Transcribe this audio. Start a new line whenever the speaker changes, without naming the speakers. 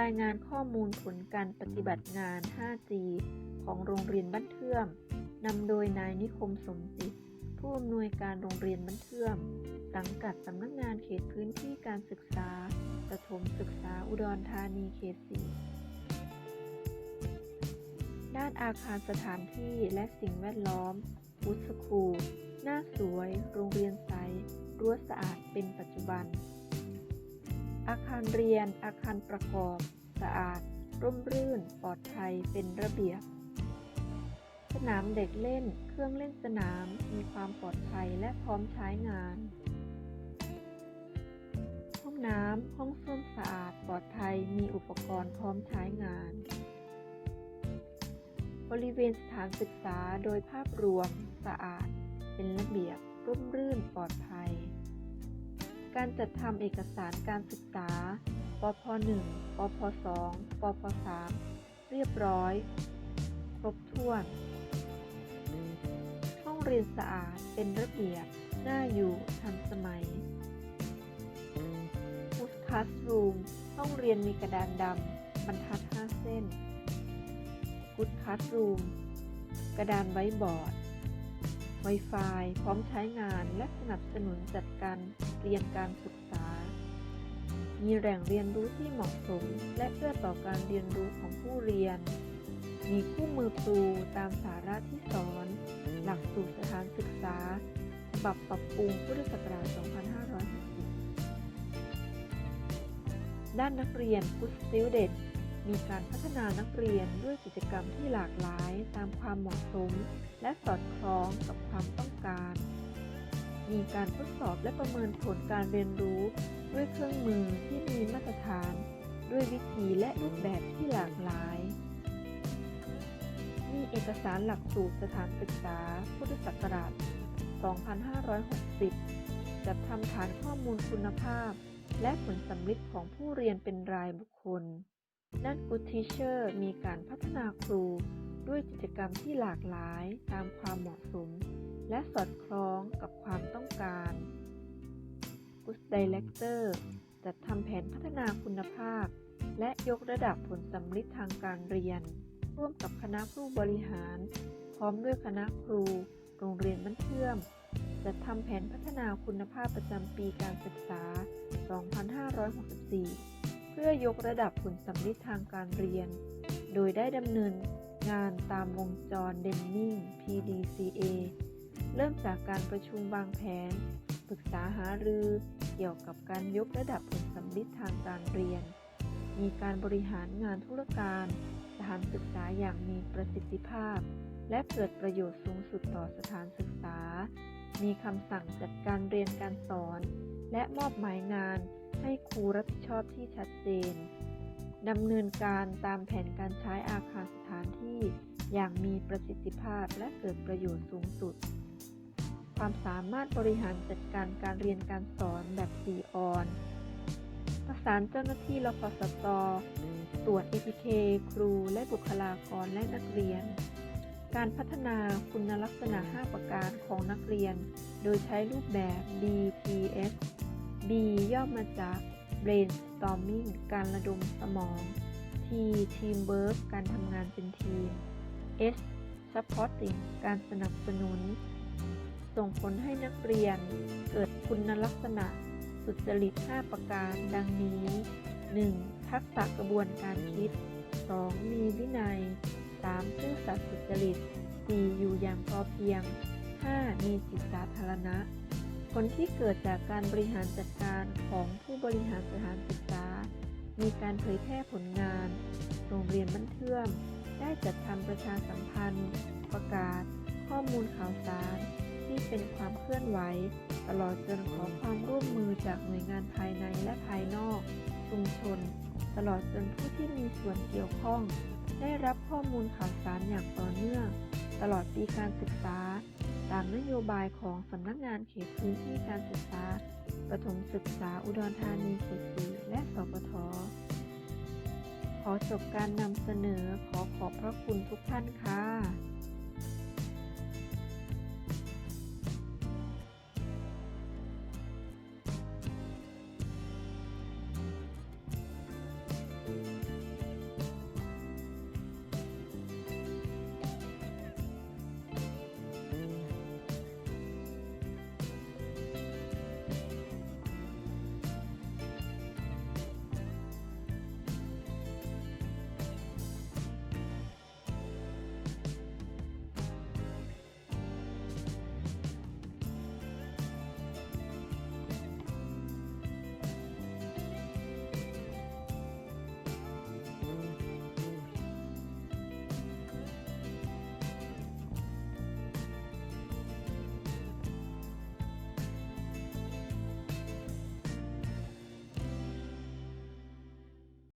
รายงานข้อมูลผลการปฏิบัติงาน 5G ของโรงเรียนบ้านเทื่อม นำโดยนายนิคมสมจิต ผู้อำนวยการโรงเรียนบ้านเทื่อม สังกัดสำนักงานเขตพื้นที่การศึกษาประถมศึกษาอุดรธานีเขต4ด้านอาคารสถานที่และสิ่งแวดล้อมวุฒิครูหน้าสวย โรงเรียนใสรั้วสะอาดเป็นปัจจุบัน อาคารเรียน อาคารประกอบ สะอาด ร่มรื่น ปลอดภัย เป็นระเบียบ สนามเด็กเล่น เครื่องเล่นสนาม มีความปลอดภัยและพร้อมใช้งาน ห้องน้ำ ห้องส้วมสะอาด ปลอดภัย มีอุปกรณ์พร้อมใช้งาน บริเวณสถานศึกษาโดยภาพรวม สะอาด เป็นระเบียบ ร่มรื่น ปลอดภัย การจัดทำเอกสารการศึกษา ปพ1ปพ2ปพ3เรียบร้อย ครบถ้วน ห้องเรียนสะอาดเป็นระเบียบ น่าอยู่ทันสมัย Good Classroom ห้องเรียนมีกระดานดำบรรทัด 5 เส้น Good Classroom กระดานไว้บอร์ด Wi-Fi พร้อมใช้งานและสนับสนุนจัดการเรียนการศึกษา มีแหล่งเรียนรู้ที่เหมาะสม และเพื่อต่อการเรียนรู้ของผู้เรียน มีคู่มือครูตามสาระที่สอน หลักสูตรสถานศึกษาฉบับปรับปรุงพุทธศักราช 2560 ด้านนักเรียน Good Student มีการพัฒนานักเรียนด้วยกิจกรรมที่หลากหลายตามความเหมาะสม และสอดคล้องกับความต้องการ มีการทดสอบและประเมินผลการเรียนรู้ ด้วยเครื่องมือที่มีมาตรฐาน ด้วยวิธีและรูปแบบที่หลากหลาย มีเอกสารหลักสูตรสถานศึกษา พุทธศักราช 2560 จัดทำฐานข้อมูลคุณภาพ และผลสำลิดของผู้เรียนเป็นรายบุคคล ด้าน Good Teacher มีการพัฒนาครูด้วยกิจกรรมที่หลากหลายตามความเหมาะสม และสอดคล้องกับความต้องการ Good Director จัดทำแผนพัฒนาคุณภาพ และยกระดับผลสำลิดทางการเรียน ร่วมกับคณะผู้บริหาร พร้อมด้วยคณะครู โรงเรียนบ้านเทื่อมจัดทำแผนพัฒนาคุณภาพประจำปีการศึกษา 2564 เพื่อยกระดับผลสำลิดทางการเรียน โดยได้ดำเนินงานตามวงจรเดนนิง PDCA เริ่มจากการประชุมวางแผน ปรึกษาหารือเกี่ยวกับการยกระดับผลสำลิดทางการเรียน มีการบริหารงานธุรการ สถานศึกษาอย่างมีประสิทธิภาพ และเกิดประโยชน์สูงสุดต่อสถานศึกษา มีคำสั่งจัดการเรียนการสอน และมอบหมายงานให้ครูรับผิดชอบที่ชัดเจนดำเนินการตามแผนการใช้อาคารสถานที่ อย่างมีประสิทธิภาพและเกิดประโยชน์สูงสุด ความสามารถบริหารจัดการการเรียนการสอนแบบ4ออนประสานเจ้าหน้าที่รพสตตรวจ ATK ครูและบุคลากรและนักเรียน การพัฒนาคุณลักษณะ 5 ประการของนักเรียน โดยใช้รูปแบบ BTS B ย่อมาจาก brainstorming การระดมสมอง T teamwork การทำงานเป็นทีม S supporting การสนับสนุน ส่งผลให้นักเรียนเกิดคุณลักษณะสุจริต 5 ประการดังนี้ 1. ทักษะกระบวนการคิด 2. มีวินัย 3. ซื่อสัตย์สุจริต 4. อยู่อย่างพอเพียง 5. มีจิตสาธารณะ ผลที่เกิดจากการบริหารจัดการของผู้บริหารสถานศึกษา มีการเผยแพร่ผลงาน โรงเรียนบ้านเทื่อม ได้จัดทำประชาสัมพันธ์ ประกาศ ข้อมูลข่าวสาร ที่เป็นความเคลื่อนไหว ตลอดจนขอความร่วมมือจากหน่วยงานภายในและภายนอก ชุมชน ตลอดจนผู้ที่มีส่วนเกี่ยวข้อง ได้รับข้อมูลข่าวสารอย่างต่อเนื่อง ตลอดปีการศึกษา ตามนโยบายของสำนักงานเขตพื้นที่การศึกษา ประถมศึกษาอุดรธานีเขตสีและสปท ขอจบการนำเสนอขอขอบพระคุณทุกท่านค่ะ